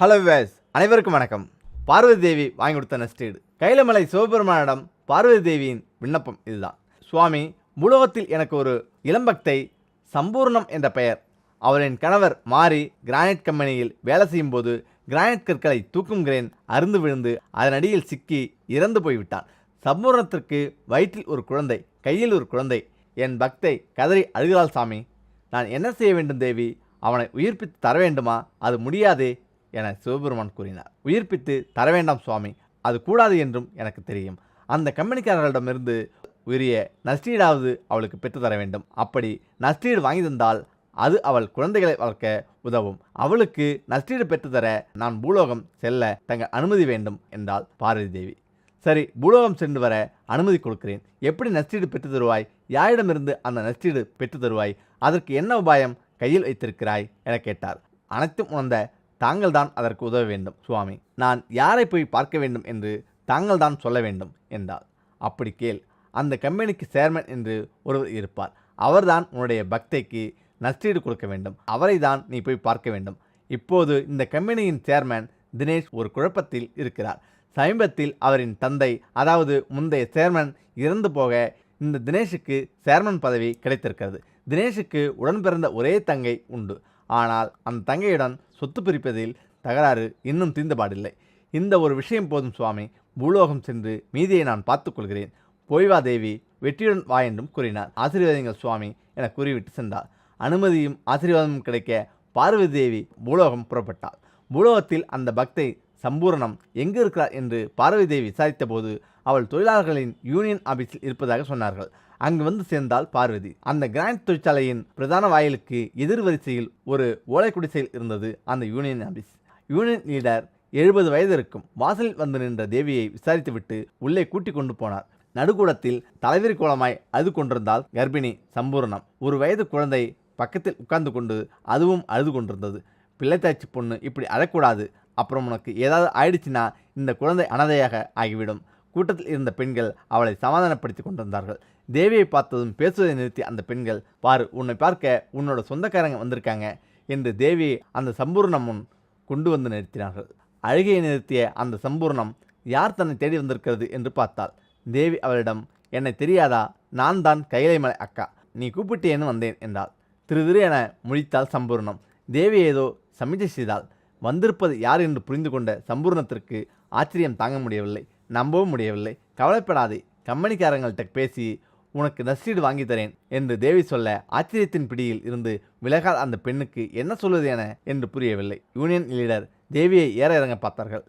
Hello ways அனைவருக்கும் வணக்கம். பார்வதி தேவி வாங்கி கொடுத்த நஸ்டீடு கைலமலை சிவபெருமானிடம் பார்வதி தேவியின் விண்ணப்பம் இதுதான். சுவாமி முழுவத்தில் எனக்கு ஒரு இளம்பக்தை சம்பூர்ணம் என்ற பெயர். அவரின் கணவர் மாறி கிரானைட் கம்பெனியில் வேலை செய்யும்போது கிரானைட் கற்களை தூக்கும் கிரேன் அருந்து விழுந்து அதனடியில் சிக்கி இறந்து போய்விட்டான். சம்பூர்ணத்திற்கு வயிற்றில் ஒரு குழந்தை கையில் ஒரு குழந்தை. என் பக்தை கதறி அழுகிறாள் சாமி. நான் என்ன செய்ய வேண்டும் தேவி? அவனை உயிர்ப்பித்து தர வேண்டுமா? அது முடியாதே. என சிவபெருமான் கூறினார். உயிர்ப்பித்து தர வேண்டாம் சுவாமி அது கூடாது என்றும் எனக்கு தெரியும். அந்த கம்பெனிக்காரர்களிடமிருந்து உரிய நஷ்டீடாவது அவளுக்கு பெற்று தர வேண்டும். அப்படி நஷ்டீடு வாங்கி தந்தால் அது அவள் குழந்தைகளை வளர்க்க உதவும். அவளுக்கு நஷ்டீடு பெற்று தர நான் பூலோகம் செல்ல தங்கள் அனுமதி வேண்டும் என்றாள் பார்வதி தேவி. சரி பூலோகம் சென்று வர அனுமதி கொடுக்கிறேன். எப்படி நஷ்டீடு பெற்று தருவாய்? யாரிடமிருந்து அந்த நஷ்டீடு பெற்று தருவாய்? அதற்கு என்ன உபாயம் கையில் வைத்திருக்கிறாய்? என கேட்டார். அனைத்தும் உணர்ந்த தாங்கள் தான் அதற்கு உதவ வேண்டும் சுவாமி. நான் யாரை போய் பார்க்க வேண்டும் என்று தாங்கள் தான் சொல்ல வேண்டும் என்றாள். அப்படி கேள் அந்த கம்பெனிக்கு சேர்மன் என்று ஒருவர் இருப்பார். அவர்தான் உன்னுடைய பக்தைக்கு நஷ்டீடு கொடுக்க வேண்டும். அவரை தான் நீ போய் பார்க்க வேண்டும். இப்போது இந்த கம்பெனியின் சேர்மன் தினேஷ் ஒரு குழப்பத்தில் இருக்கிறார். சமீபத்தில் அவரின் தந்தை அதாவது முந்தைய சேர்மன் இறந்து போக இந்த தினேஷுக்கு சேர்மன் பதவி கிடைத்திருக்கிறது. தினேஷுக்கு உடன் பிறந்த ஒரே தங்கை உண்டு. ஆனால் அந்த தங்கையுடன் சொத்து பிரிப்பதில் தகராறு இன்னும் தீர்ந்தபாடில்லை. இந்த ஒரு விஷயம் போதும் சுவாமி. பூலோகம் சென்று மீதியை நான் பார்த்துக்கொள்கிறேன். பொய்வா போய்வா தேவி வெற்றியுடன் வா என்றும் கூறினார். ஆசீர்வாதங்கள் சுவாமி என கூறிவிட்டு சென்றார். அனுமதியும் ஆசீர்வாதமும் கிடைக்க பார்வதி தேவி பூலோகம் புறப்பட்டாள் பூலோகத்தில் அந்த பக்தை சம்பூரணம் எங்கு இருக்கிறார் என்று பார்வதி தேவி விசாரித்தபோது அவள் தொழிலாளர்களின் யூனியன் ஆபீஸில் இருப்பதாக சொன்னார்கள். அங்கு வந்து சேர்ந்தால் பார்வதி. அந்த கிராண்ட் தொழிற்சாலையின் பிரதான வாயிலுக்கு எதிர் வரிசையில் ஒரு ஓலை குடிசையில் இருந்தது அந்த யூனியன் ஆபீஸ். யூனியன் லீடர் எழுபது வயது இருக்கும் வாசலில் வந்து நின்ற தேவியை விசாரித்துவிட்டு உள்ளே கூட்டிக் கொண்டு போனார். நடுக்கூடத்தில் தலைவிரி கோலமாய் அழுது கொண்டிருந்தால் கர்ப்பிணி சம்பூர்ணம். ஒரு வயது குழந்தை பக்கத்தில் உட்கார்ந்து கொண்டு அதுவும் அழுது கொண்டிருந்தது. பிள்ளைத்தாய்ச்சி பொண்ணு இப்படி அழக்கூடாது. அப்புறம் உனக்கு ஏதாவது ஆயிடுச்சுன்னா இந்த குழந்தை அனாதையாக ஆகிவிடும். கூட்டத்தில் இருந்த பெண்கள் அவளை சமாதானப்படுத்தி கொண்டிருந்தார்கள். தேவியை பார்த்ததும் பேசுவதை நிறுத்தி அந்த பெண்கள் பாரு உன்னை பார்க்க உன்னோட சொந்தக்காரங்க வந்திருக்காங்க என்று தேவியை அந்த சம்பூர்ணம் முன் கொண்டு வந்து நிறுத்தினார்கள். அழுகையை நிறுத்திய அந்த சம்பூர்ணம் யார் தன்னை தேடி வந்திருக்கிறது என்று பார்த்தாள். தேவி அவளிடம் என்னை தெரியாதா? நான் தான் கைலைமலை அக்கா. நீ கூப்பிட்டேன்னு வந்தேன் என்றாள். திரு திரு என முழித்தாள் சம்பூர்ணம். தேவி ஏதோ சமிச்சை செய்தால் வந்திருப்பது யார் என்று புரிந்து கொண்ட சம்பூர்ணத்திற்கு ஆச்சரியம் தாங்க முடியவில்லை. நம்பவும் முடியவில்லை. கவலைப்படாதே. கம்பெனிக்காரங்கள்ட்ட பேசி உனக்கு நஷ்டீடு வாங்கி தரேன் என்று தேவி சொல்ல ஆச்சரியத்தின் பிடியில் இருந்து விலகால் அந்த பெண்ணுக்கு என்ன சொல்வது என என்று புரியவில்லை. யூனியன் லீடர் தேவியை ஏற இறங்க பார்த்தார்கள்.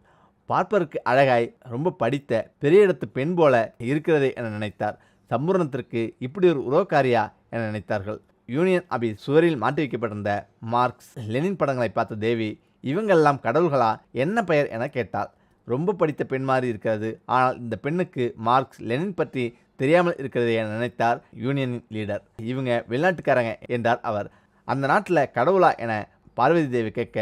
பார்ப்பதற்கு அழகாய் ரொம்ப படித்த பெரிய இடத்து பெண் போல இருக்கிறதே என நினைத்தார். சம்பூரணத்திற்கு இப்படி ஒரு உறவுக்காரியா என நினைத்தார்கள். யூனியன் அபி சுவரில் மாட்டி வைக்கப்பட்டிருந்த மார்க்ஸ் லெனின் படங்களை பார்த்த தேவி இவங்கெல்லாம் கடவுள்களா? என்ன பெயர்? என கேட்டாள். ரொம்ப படித்த பெண் மாதிரி இருக்கிறது. ஆனால் இந்த பெண்ணுக்கு மார்க்ஸ் லெனின் பற்றி தெரியாமல் இருக்கிறது என நினைத்தார் யூனியன் லீடர் இவங்க வெளிநாட்டுக்காரங்க என்றார் அவர். அந்த நாட்டில் கடவுளா என பார்வதி தேவி கேட்க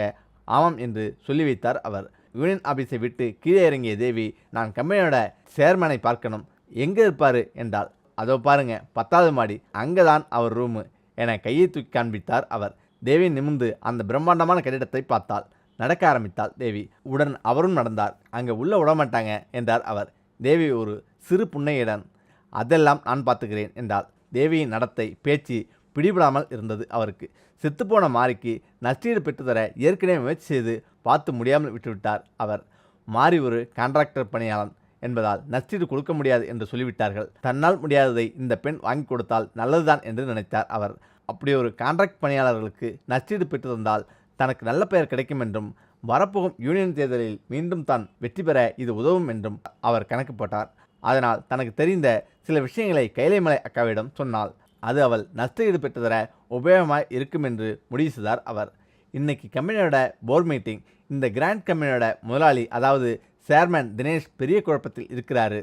ஆமாம் என்று சொல்லி வைத்தார் அவர். யூனியன் ஆபீஸை விட்டு கீழே இறங்கிய தேவி நான் கம்பெனியோட சேர்மனை பார்க்கணும். எங்கே இருப்பார்? என்றால் அதோ பாருங்க பத்தாவது மாடி. அங்கே தான் அவர் ரூமு என கையை தூக்கி காண்பித்தார் அவர். தேவி நிமிர்ந்து அந்த பிரம்மாண்டமான கட்டிடத்தை பார்த்தாள். நடக்க ஆரம்பித்தாள் தேவி. உடன் அவரும் நடந்தார். அங்கே உள்ள விடமாட்டாங்க என்றார் அவர். தேவி ஒரு சிறு புன்னையுடன் அதெல்லாம் நான் பார்த்துக்கிறேன் என்றால் தேவியின் நடத்தை பேச்சு பிடிபடாமல் இருந்தது அவருக்கு. செத்துப்போன மாரிக்கு நஷ்டீடு பெற்றுத்தர ஏற்கனவே முயற்சி செய்து பார்த்து முடியாமல் விட்டுவிட்டார் அவர். மாறி ஒரு கான்ட்ராக்டர் பணியாளன் என்பதால் நஷ்டீடு கொடுக்க முடியாது என்று சொல்லிவிட்டார்கள். தன்னால் முடியாததை இந்த பெண் வாங்கி கொடுத்தால் நல்லதுதான் என்று நினைத்தார் அவர். அப்படி ஒரு கான்ட்ராக்ட் பணியாளர்களுக்கு நஷ்டீடு பெற்று தந்தால் தனக்கு நல்ல பெயர் கிடைக்கும் என்றும் வரப்போகும் யூனியன் தேர்தலில் மீண்டும் தான் வெற்றி பெற இது உதவும் என்றும் அவர் கணக்கு போட்டார். அதனால் தனக்கு தெரிந்த சில விஷயங்களை கைலைமலை அக்காவிடம் சொன்னால் அது அவள் நஷ்டஈடு பெற்று தர உபயோகமாக இருக்கும் என்று முடிவு செய்தார் அவர். இன்னைக்கு கம்பெனியோட போர்ட் மீட்டிங் இந்த கிராண்ட் கம்பெனியோட முதலாளி அதாவது சேர்மன் தினேஷ் பெரிய குழப்பத்தில் இருக்கிறாரு.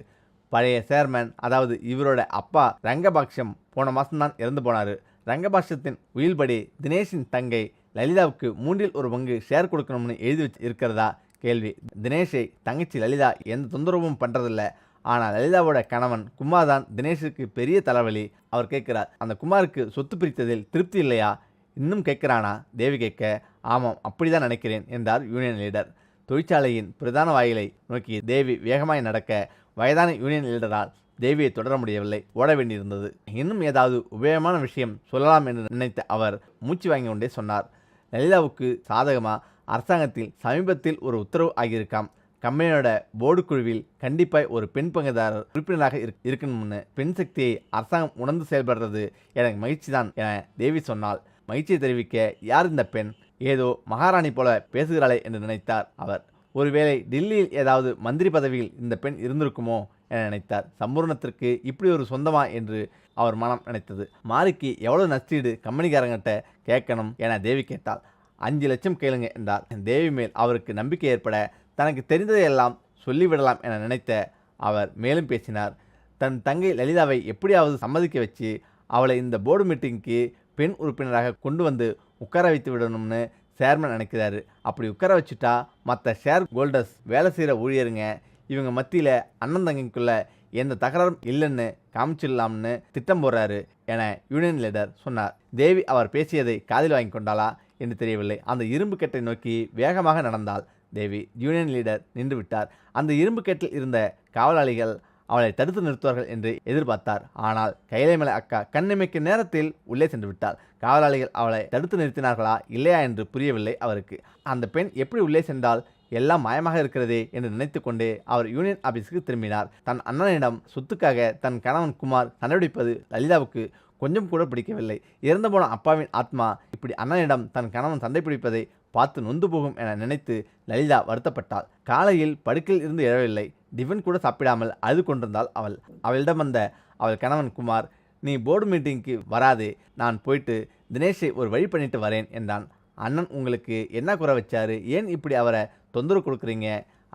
பழைய சேர்மன் அதாவது இவரோட அப்பா ரங்கபாக்ஷம் போன மாதம்தான் இறந்து போனார். ரங்கபாக்ஷத்தின் உயில்படி தினேஷின் தங்கை லலிதாவுக்கு மூன்றில் ஒரு பங்கு ஷேர் கொடுக்கணும்னு எழுதி வச்சு இருக்கிறதா கேள்வி. தினேஷை தங்கச்சி லலிதா எந்த தொந்தரவும் பண்ணுறதில்ல ஆனால் லலிதாவோட கணவன் குமார் தான் தினேஷுக்கு பெரிய தலைவலி. அவர் கேட்கிறார் அந்த குமாருக்கு சொத்து பிரித்ததில் திருப்தி இல்லையா? இன்னும் கேட்குறானா? தேவி கேட்க ஆமாம் அப்படிதான் நினைக்கிறேன் என்றார் யூனியன் லீடர். தொழிற்சாலையின் பிரதான வாயிலை நோக்கி தேவி வேகமாய் நடக்க வயதான யூனியன் லீடரால் தேவியை தொடர முடியவில்லை ஓட வேண்டியிருந்தது. இன்னும் ஏதாவது உபயோகமான விஷயம் சொல்லலாம் என்று நினைத்த அவர் மூச்சு வாங்கி கொண்டே சொன்னார். லலிதாவுக்கு சாதகமாக அரசாங்கத்தில் சமீபத்தில் ஒரு உத்தரவு ஆகியிருக்காம். கம்பெனியோட போர்டு குழுவில் கண்டிப்பாக ஒரு பெண் பங்குதாரர் உறுப்பினராக இருக் இருக்கணும்னு பெண் சக்தியை அரசாங்கம் உணர்ந்து செயல்படுறது எனக்கு மகிழ்ச்சி தான் என தேவி சொன்னால். மகிழ்ச்சியை தெரிவிக்க யார் இந்த பெண்? ஏதோ மகாராணி போல பேசுகிறாளே என்று நினைத்தார் அவர். ஒருவேளை டெல்லியில் ஏதாவது மந்திரி பதவியில் இந்த பெண் இருந்திருக்குமோ என நினைத்தார். சம்பூர்ணத்திற்கு இப்படி ஒரு சொந்தமா என்று அவர் மனம் நினைத்தது. மாரிக்கு எவ்வளவு நஷ்டீடு கம்பெனிக்காரங்கிட்ட கேட்கணும் என தேவி கேட்டாள். அஞ்சு லட்சம் கேளுங்க என்றார். தேவி மேல் அவருக்கு நம்பிக்கை ஏற்பட தனக்கு தெரிந்ததையெல்லாம் சொல்லிவிடலாம் என நினைத்த அவர் மேலும் பேசினார். தன் தங்கை லலிதாவை எப்படியாவது சம்மதிக்க வச்சு அவளை இந்த போர்டு மீட்டிங்க்கு பெண் உறுப்பினராக கொண்டு வந்து உட்கார வைத்து விடணும்னு சேர்மன் நினைக்கிறாரு. அப்படி உட்கார வச்சுட்டா மற்ற ஷேர் கோல்டர்ஸ் வேலை செய்கிற ஊழியருங்க இவங்க மத்தியில் அண்ணன் தங்கைக்குள்ள எந்த தகராறும் இல்லைன்னு காமிச்சிடலாம்னு திட்டம் போடுறாரு என யூனியன் லீடர் சொன்னார். தேவி அவர் பேசியதை காதில் வாங்கி கொண்டாளா என்று தெரியவில்லை. அந்த இரும்பு கெட்டை நோக்கி வேகமாக நடந்தாள். தேவி யூனியன் லீடர் நின்றுவிட்டார். அந்த இரும்பு கெட்டில் இருந்த காவலாளிகள் அவளை தடுத்து நிறுத்துவார்கள் என்று எதிர்பார்த்தார். ஆனால் கைலைமலை அக்கா கண்ணிமைக்கு நேரத்தில் உள்ளே சென்று விட்டாள் காவலாளிகள் அவளை தடுத்து நிறுத்தினார்களா இல்லையா என்று புரியவில்லை அவருக்கு. அந்த பெண் எப்படி உள்ளே சென்றால் எல்லாம் மாயமாக இருக்கிறதே என்று நினைத்துக்கொண்டே அவர் யூனியன் ஆபீஸுக்கு திரும்பினார். தன் அண்ணனிடம் சொத்துக்காக தன் கணவன் குமார் கண்டுபிடிப்பது லலிதாவுக்கு கொஞ்சம் கூட பிடிக்கவில்லை. இறந்து போன அப்பாவின் ஆத்மா இப்படி அண்ணனிடம் தன் கணவன் சண்டை பிடிப்பதை பார்த்து நொந்து போகும் என நினைத்து லலிதா வருத்தப்பட்டாள். காலையில் படுக்கையில் இருந்து எழவில்லை டிஃபன் கூட சாப்பிடாமல் அழுது கொண்டிருந்தாள் அவள். அவளிடம் வந்த அவள் கணவன் குமார் நீ போர்டு மீட்டிங்க்கு வராதே. நான் போயிட்டு தினேஷை ஒரு வழி பண்ணிட்டு வரேன் என்றான். அண்ணன் உங்களுக்கு என்ன குறை வச்சாரு? ஏன் இப்படி அவரை தொந்தரவு கொடுக்குறீங்க?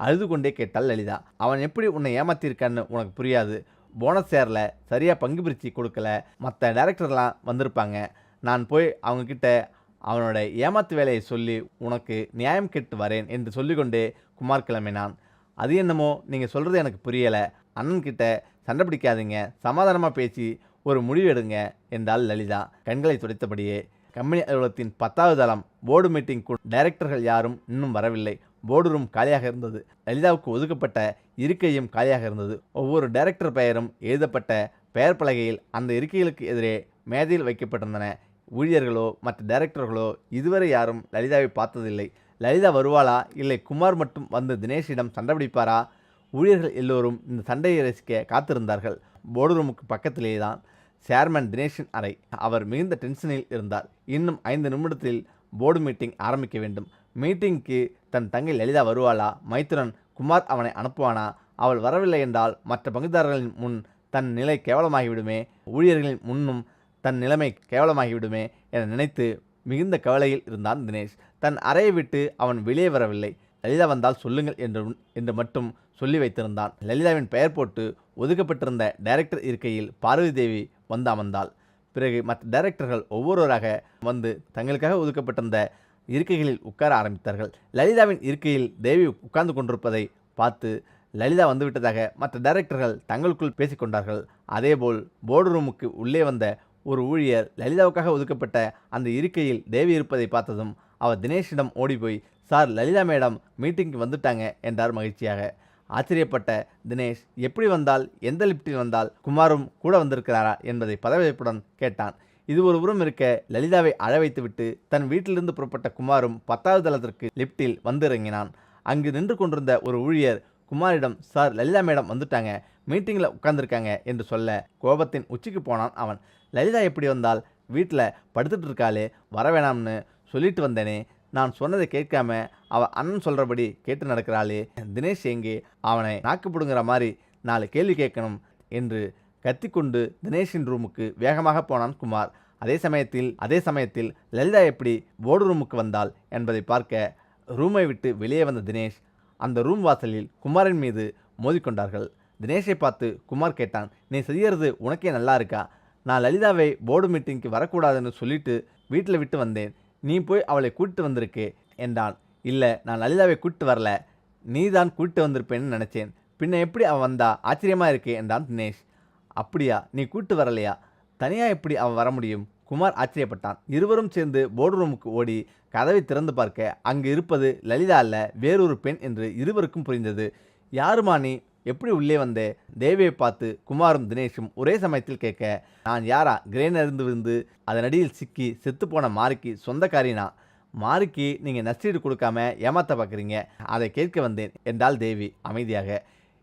அழுது கொண்டே கேட்டாள் லலிதா. அவன் எப்படி உன்னை ஏமாத்திருக்கான்னு உனக்கு புரியாது. போனஸ் சேரில் சரியாக பங்கு பிரித்து கொடுக்கல. மற்ற டேரக்டர்லாம் வந்திருப்பாங்க. நான் போய் அவங்கக்கிட்ட அவனோட ஏமாத்து வேலையை சொல்லி உனக்கு நியாயம் கேட்டு வரேன் என்று சொல்லிக்கொண்டே குமார் கிளம்பினான். அது என்னமோ நீங்கள் சொல்கிறது எனக்கு புரியலை. அண்ணன்கிட்ட சண்டை பிடிக்காதீங்க. சமாதானமாக பேசி ஒரு முடிவு எடுங்க என்றால் லலிதா. கண்களை துடைத்தபடியே கம்பெனி அலுவலகத்தின் பத்தாவது தளம் போர்டு மீட்டிங் டைரக்டர்கள் யாரும் இன்னும் வரவில்லை. போர்டு ரூம் காலியாக இருந்தது. லலிதாவுக்கு ஒதுக்கப்பட்ட இருக்கையும் காலியாக இருந்தது. ஒவ்வொரு டைரக்டர் பெயரும் எழுதப்பட்ட பெயர் பலகையில் அந்த இருக்கைகளுக்கு எதிரே மேதையில் வைக்கப்பட்டிருந்தன. ஊழியர்களோ மற்ற டைரக்டர்களோ இதுவரை யாரும் லலிதாவை பார்த்ததில்லை. லலிதா வருவாளா? இல்லை குமார் மட்டும் வந்து தினேஷிடம் சண்டை பிடிப்பாரா? ஊழியர்கள் எல்லோரும் இந்த சண்டையை ரசிக்க காத்திருந்தார்கள். போர்டு ரூமுக்கு பக்கத்திலேயே தான் சேர்மன் தினேஷின் அறை. அவர் மிகுந்த டென்ஷனில் இருந்தார். இன்னும் ஐந்து நிமிடத்தில் போர்டு மீட்டிங் ஆரம்பிக்க வேண்டும். மீட்டிங்க்கு தன் தங்கை லலிதா வருவாளா? மைத்துரன் குமார் அவனை அனுப்புவானா? அவள் வரவில்லை என்றால் மற்ற பங்குதாரர்களின் முன் தன் நிலை கேவலமாகிவிடுமே? ஊழியர்களின் முன்னும் தன் நிலைமை கேவலமாகிவிடுமே என நினைத்து மிகுந்த கவலையில் இருந்தான் தினேஷ். தன் அறையை விட்டு அவன் வெளியே வரவில்லை. லலிதா வந்தால் சொல்லுங்கள் என்று என்று மட்டும் சொல்லி வைத்திருந்தான். லலிதாவின் பெயர் போட்டு ஒதுக்கப்பட்டிருந்த டைரக்டர் இருக்கையில் பார்வதி தேவி வந்து அமர்ந்தாள். பிறகு மற்ற டைரக்டர்கள் ஒவ்வொருவராக வந்து தங்களுக்காக ஒதுக்கப்பட்டிருந்த இருக்கைகளில் உட்கார ஆரம்பித்தார்கள். லலிதாவின் இருக்கையில் தேவி உட்கார்ந்து கொண்டிருப்பதை பார்த்து லலிதா வந்துவிட்டதாக மற்ற டைரக்டர்கள் தங்களுக்குள் பேசிக்கொண்டார்கள். அதேபோல் போர்டு ரூமுக்கு உள்ளே வந்த ஒரு ஊழியர் லலிதாவுக்காக ஒதுக்கப்பட்ட அந்த இருக்கையில் தேவி இருப்பதை பார்த்ததும் அவர் தினேஷிடம் ஓடிப்போய் சார் லலிதா மேடம் மீட்டிங்க்கு வந்துட்டாங்க என்றார் மகிழ்ச்சியாக. ஆச்சரியப்பட்ட தினேஷ் எப்படி வந்தால் எந்த லிப்டில் வந்தால் குமாரும் கூட வந்திருக்கிறாரா? என்பதை பதவியப்புடன் கேட்டான். இது ஒரு புறம் இருக்க லலிதாவை அழ வைத்துவிட்டு தன் வீட்டிலிருந்து புறப்பட்ட குமாரும் பத்தாவது தளத்திற்கு லிப்டில் வந்திறங்கினான். அங்கு நின்று கொண்டிருந்த ஒரு ஊழியர் குமாரிடம் சார் லலிதா மேடம் வந்துட்டாங்க மீட்டிங்கில் உட்காந்துருக்காங்க என்று சொல்ல கோபத்தின் உச்சிக்கு போனான் அவன். லலிதா எப்படி வந்தால்? வீட்டில் படுத்துட்டு இருக்காளே வர வேணாம்னு சொல்லிட்டு வந்தேனே. நான் சொன்னதை கேட்காம அவ அண்ணன் சொல்கிறபடி கேட்டு நடக்கிறாளே. தினேஷ் எங்கே? அவனை நாக்கு பிடுங்குற மாதிரி நாலு கேள்வி கேட்கணும் என்று கத்திக்கொண்டு தினேஷின் ரூமுக்கு வேகமாக போனான் குமார். அதே சமயத்தில் அதே சமயத்தில் லலிதா எப்படி போர்டு ரூமுக்கு வந்தாள் என்பதை பார்க்க ரூமை விட்டு வெளியே வந்த தினேஷ் அந்த ரூம் வாசலில் குமாரின் மீது மோதிக்கொண்டார்கள். தினேஷை பார்த்து குமார் கேட்டான் நீ செய்யறது உனக்கே நல்லா இருக்கா? நான் லலிதாவை போர்டு மீட்டிங்க்கு வரக்கூடாதுன்னு சொல்லிட்டு வீட்டில் விட்டு வந்தேன். நீ போய் அவளை கூட்டிட்டு வந்திருக்கே என்றான். இல்லை நான் லலிதாவை கூட்டிட்டு வரல. நீ தான் கூட்டிட்டு வந்திருப்பேன்னு நினச்சேன். பின்ன எப்படி அவன் வந்தா? ஆச்சரியமாக இருக்கே என்றான் தினேஷ். அப்படியா நீ கூட்டிட்டு வரலையா? தனியாக எப்படி அவன் வர முடியும்? குமார் ஆச்சரியப்பட்டான். இருவரும் சேர்ந்து போர்டு ரூமுக்கு ஓடி கதவை திறந்து பார்க்க அங்கு இருப்பது லலிதா அல்ல வேறொரு பெண் என்று இருவருக்கும் புரிந்தது. யாருமா நீ? எப்படி உள்ளே வந்தே தேவியை பார்த்து குமாரும் தினேஷும் ஒரே சமயத்தில் கேட்க நான் யாரா? கிரேன் இருந்து விழுந்து அதன் அடியில் சிக்கி செத்துப்போன மாரிக்கு சொந்தக்காரினா? மாரிக்கு நீங்கள் நஷ்டீடு கொடுக்காம ஏமாத்த பார்க்குறீங்க. அதை கேட்க வந்தேன் என்றால் தேவி அமைதியாக.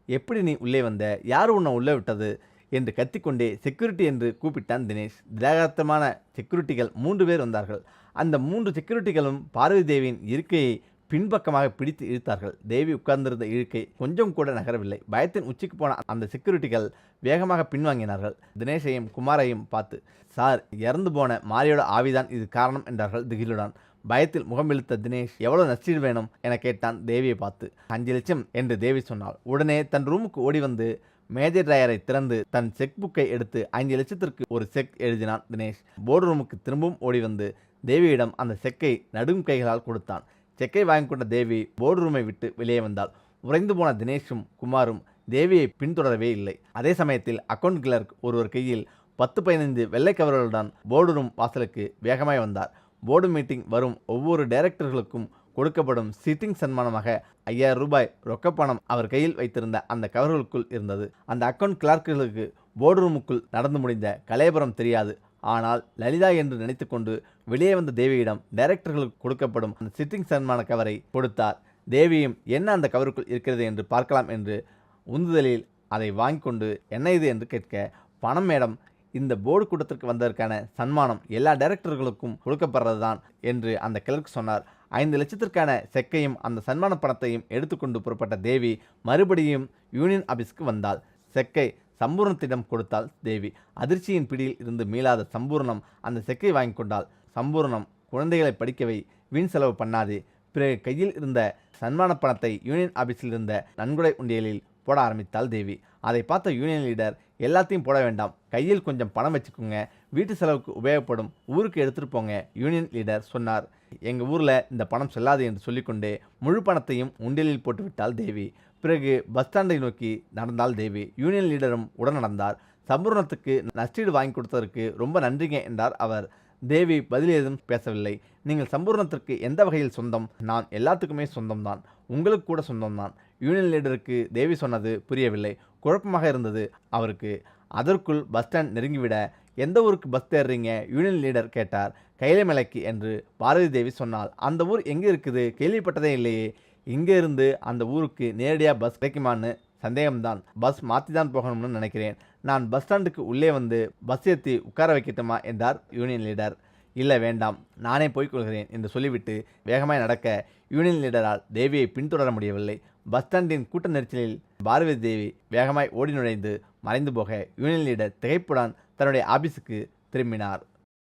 எப்படி நீ உள்ளே வந்த? யார் உன்னை உள்ளே விட்டது? என்று கத்திக்கொண்டே செக்யூரிட்டி என்று கூப்பிட்டான் தினேஷ். திராகத்தமான செக்யூரிட்டிகள் மூன்று பேர் வந்தார்கள். அந்த மூன்று செக்யூரிட்டிகளும் பார்வதி தேவியின் இருக்கையை பின்பக்கமாக பிடித்து இழுத்தார்கள். தேவி உட்கார்ந்திருந்த இழுக்கை கொஞ்சம் கூட நகரவில்லை. பயத்தின் உச்சிக்கு போன அந்த செக்யூரிட்டிகள் வேகமாக பின்வாங்கினார்கள். தினேஷையும் குமாரையும் பார்த்து சார் இறந்து போன மாரியோட ஆவிதான் இது காரணம் என்றார்கள் திகிலுடன். பயத்தில் முகமிழுத்த தினேஷ் எவ்வளோ நஷ்டீடு வேணும்? என கேட்டான் தேவியை பார்த்து. அஞ்சு லட்சம் என்று தேவி சொன்னாள். உடனே தன் ரூமுக்கு ஓடி வந்து மேஜர் டயரை திறந்து தன் செக் புக்கை எடுத்து ஐந்து லட்சத்திற்கு ஒரு செக் எழுதினான் தினேஷ். போர்டு ரூமுக்கு திரும்பவும் ஓடி வந்து தேவியிடம் அந்த செக்கை நடும் கைகளால் கொடுத்தான். செக்கை வாங்கி கொண்ட தேவி போர்டு ரூமை விட்டு வெளியே வந்தாள். உறைந்து போன தினேஷும் குமாரும் தேவியை பின்தொடரவே இல்லை. அதே சமயத்தில் அக்கவுண்ட் கிளர்க் ஒருவர் கையில் பத்து பதினைந்து வெள்ளை கவர்களுடன் போர்டு ரூம் வாசலுக்கு வேகமாய் வந்தார். போர்டு மீட்டிங் வரும் ஒவ்வொரு டைரக்டர்களுக்கும் கொடுக்கப்படும் சிட்டிங் சன்மானமாக ஐயாயிரம் ரூபாய் ரொக்கப்பணம் அவர் கையில் வைத்திருந்த அந்த கவர்களுக்குள் இருந்தது. அந்த அக்கவுண்ட் கிளார்க்குகளுக்கு போர்டு ரூமுக்குள் நடந்து முடிந்த கலையபுரம் தெரியாது. ஆனால் லலிதா என்று நினைத்துக்கொண்டு வெளியே வந்த தேவியிடம் டைரக்டர்களுக்கு கொடுக்கப்படும் அந்த சிட்டிங் சன்மான கவரை கொடுத்தார். தேவியும் என்ன அந்த கவருக்குள் இருக்கிறது என்று பார்க்கலாம் என்று உந்துதலில் அதை வாங்கி கொண்டு என்ன இது? என்று கேட்க பணம் மேடம் இந்த போர்டு கூட்டத்திற்கு வந்ததற்கான சன்மானம் எல்லா டைரக்டர்களுக்கும் கொடுக்கப்படுறது தான் என்று அந்த கிளர்க் சொன்னார். ஐந்து லட்சத்திற்கான செக்கையும் அந்த சன்மான பணத்தையும் எடுத்துக்கொண்டு புறப்பட்ட தேவி மறுபடியும் யூனியன் ஆஃபீஸ்க்கு வந்தாள். செக்கை சம்பூர்ணத்திடம் கொடுத்தாள் தேவி. அதிர்ச்சியின் பிடியில் இருந்து மீளாத சம்பூர்ணம் அந்த செக்கை வாங்கி கொண்டாள். சம்பூர்ணம் குழந்தைகளை படிக்கவை வீண் செலவு பண்ணாதே. பிறகு கையில் இருந்த சன்மான பணத்தை யூனியன் ஆபீஸில் இருந்த நன்கொடை உண்டியலில் போட ஆரம்பித்தாள் தேவி. அதை பார்த்த யூனியன் லீடர் எல்லாத்தையும் போட வேண்டாம். கையில் கொஞ்சம் பணம் வச்சுக்கோங்க. வீட்டு செலவுக்கு உபயோகப்படும் ஊருக்கு எடுத்துகிட்டு போங்க யூனியன் லீடர் சொன்னார். எங்கள் ஊரில் இந்த பணம் செல்லாது என்று சொல்லிக்கொண்டே முழு பணத்தையும் உண்டியலில் போட்டுவிட்டாள் தேவி. பிறகு பஸ் ஸ்டாண்டை நோக்கி நடந்தால் தேவி. யூனியன் லீடரும் உடன் நடந்தார் சம்பூர்ணத்துக்கு நஷ்டீடு வாங்கி கொடுத்ததற்கு ரொம்ப நன்றிங்க என்றார் அவர். தேவி பதில் ஏதும் பேசவில்லை. நீங்கள் சம்பூர்ணத்திற்கு எந்த வகையில் சொந்தம்? நான் எல்லாத்துக்குமே சொந்தம்தான். உங்களுக்கு கூட சொந்தம்தான். யூனியன் லீடருக்கு தேவி சொன்னது புரியவில்லை. குழப்பமாக இருந்தது அவருக்கு. அதற்குள் பஸ் ஸ்டாண்ட் நெருங்கிவிட எந்த ஊருக்கு பஸ் தேடுறீங்க யூனியன் லீடர் கேட்டார். கைலைமலைக்கு என்று. பாரதி தேவி சொன்னால் அந்த ஊர் எங்கே இருக்குது? கேள்விப்பட்டதே இல்லையே. இங்கே இருந்து அந்த ஊருக்கு நேரடியாக பஸ் கிடைக்குமான்னு சந்தேகம்தான். பஸ் மாற்றி தான் போகணும்னு நினைக்கிறேன். நான் பஸ் ஸ்டாண்டுக்கு உள்ளே வந்து பஸ் ஏற்றி உட்கார வைக்கட்டுமா என்றார் யூனியன் லீடர். இல்லை வேண்டாம். நானே போய்க்கொள்கிறேன் என்று சொல்லிவிட்டு வேகமாய் நடக்க யூனியன் லீடரால் தேவியை பின்தொடர முடியவில்லை. பஸ் ஸ்டாண்டின் கூட்ட நெரிச்சலில் பாரதி தேவி வேகமாய் ஓடி நுழைந்து மறைந்து போக யூனியன் லீடர் திகைப்புடன் தன்னுடைய ஆபீஸுக்கு திரும்பினார்.